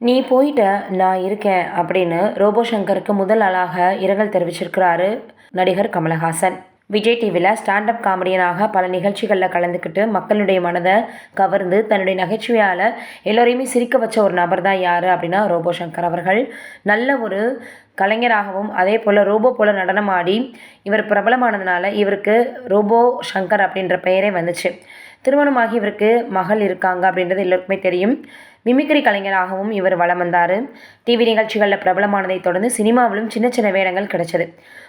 நீ போயிட்ட நான் இருக்கேன் அப்படின்னு ரோபோ சங்கருக்கு முதல் ஆளாக இரங்கல் தெரிவிச்சிருக்கிறாரு நடிகர் கமலஹாசன். விஜய் டிவியில் ஸ்டாண்டப் காமெடியனாக பல நிகழ்ச்சிகளில் கலந்துக்கிட்டு மக்களுடைய மனதை கவர்ந்து தன்னுடைய நகைச்சுவையால் எல்லோரையுமே சிரிக்க வச்ச ஒரு நபர் தான் யார் அப்படின்னா ரோபோ சங்கர் அவர்கள். நல்ல ஒரு கலைஞராகவும் அதே போல் ரோபோ போல் நடனமாடி இவர் பிரபலமானதுனால இவருக்கு ரோபோ சங்கர் அப்படின்ற பெயரே வந்துச்சு. திருமணமாகி இவருக்கு மகள் இருக்காங்க அப்படின்றது எல்லோருக்குமே தெரியும். மிமிக்ரி கலைஞராகவும் இவர் வலம் வந்தார். டிவி நிகழ்ச்சிகளில் பிரபலமானதை தொடர்ந்து சினிமாவிலும் சின்ன சின்ன வேடங்கள் கிடைச்சது.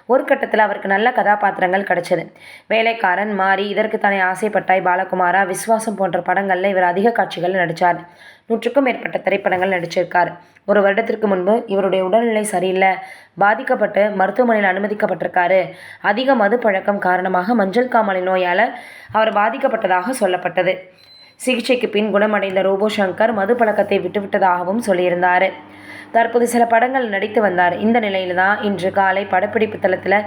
ஒரு கட்டத்தில் அவருக்கு நல்ல கதாபாத்திரங்கள் கிடைச்சது. வேலைக்காரன் மாறி இதற்கு தானே ஆசைப்பட்டாய் பாலகுமாரா விஸ்வாசம் போன்ற படங்களில் இவர் அதிக காட்சிகளில் நடித்தார் நூற்றுக்கும் மேற்பட்ட திரைப்படங்கள் நடிச்சிருக்கார். ஒரு வருடத்திற்கு முன்பு இவருடைய உடல்நிலை சரியில்லை. பாதிக்கப்பட்டு மருத்துவமனையில் அனுமதிக்கப்பட்டிருக்காரு. அதிக மது பழக்கம் காரணமாக மஞ்சள் காமாலை நோயால் அவர் பாதிக்கப்பட்டதாக சொல்லப்பட்டது. சிகிச்சைக்கு பின் குணமடைந்த ரோபோ சங்கர் மது பழக்கத்தை விட்டுவிட்டதாகவும் சொல்லியிருந்தார். தற்போது சில படங்கள் நடித்து வந்தார். இந்த நிலையில் தான் இன்று காலை படப்பிடிப்பு தளத்தில்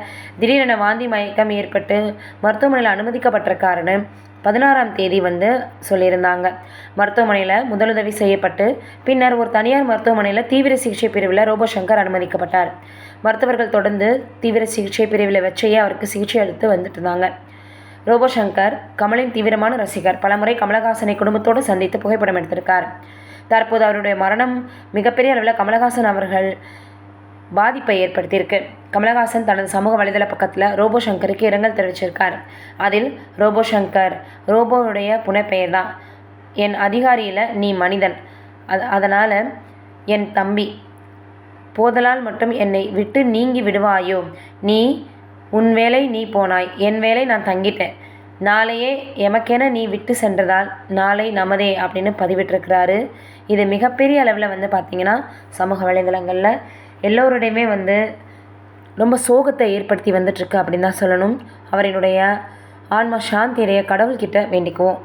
திடீரென வாந்தி மயக்கம் ஏற்பட்டு மருத்துவமனையில் அனுமதிக்கப்பட்டிருக்காருன்னு பதினாறாம் தேதி வந்து சொல்லியிருந்தாங்க. மருத்துவமனையில் முதலுதவி செய்யப்பட்டு பின்னர் ஒரு தனியார் மருத்துவமனையில் தீவிர சிகிச்சை பிரிவில் ரோபோசங்கர் அனுமதிக்கப்பட்டார். மருத்துவர்கள் தொடர்ந்து தீவிர சிகிச்சை பிரிவில் வச்சையே அவருக்கு சிகிச்சை அளித்து வந்துட்டு இருந்தாங்க. ரோபோசங்கர் கமலின் தீவிரமான ரசிகர். பலமுறை கமலஹாசனை குடும்பத்தோடு சந்தித்து புகைப்படம் எடுத்திருக்கார். தற்போது அவருடைய மரணம் மிகப்பெரிய அளவில் கமலஹாசன் அவர்கள் பாதிப்பை ஏற்படுத்தியிருக்கு. கமலஹாசன் தனது சமூக வலைதள பக்கத்தில் ரோபோ சங்கருக்கு இரங்கல் தெரிவிச்சிருக்கார். அதில் ரோபோ சங்கர் ரோபோவுடைய புனைப்பெயர் தான் என் அதிகாரியில் நீ மனிதன். அது அதனால் என் தம்பி போதலால் மட்டும் என்னை விட்டு நீங்கி விடுவாயோ? நீ உன் வேலை நீ போனாய். என் வேலை நான் தங்கிட்டேன். நாளையே எமக்கென நீ விட்டு சென்றதால் நாளை நமதே அப்படின்னு பதிவிட்டிருக்கிறாரு. இது மிகப்பெரிய அளவில் வந்து பார்த்திங்கன்னா சமூக வலைதளங்களில் எல்லோருடையுமே வந்து ரொம்ப சோகத்தை ஏற்படுத்தி வந்துட்டுருக்கு அப்படின்னு தான் சொல்லணும். அவரினுடைய ஆன்மா சாந்தி அடைய கடவுள்கிட்ட வேண்டிக்குவோம்.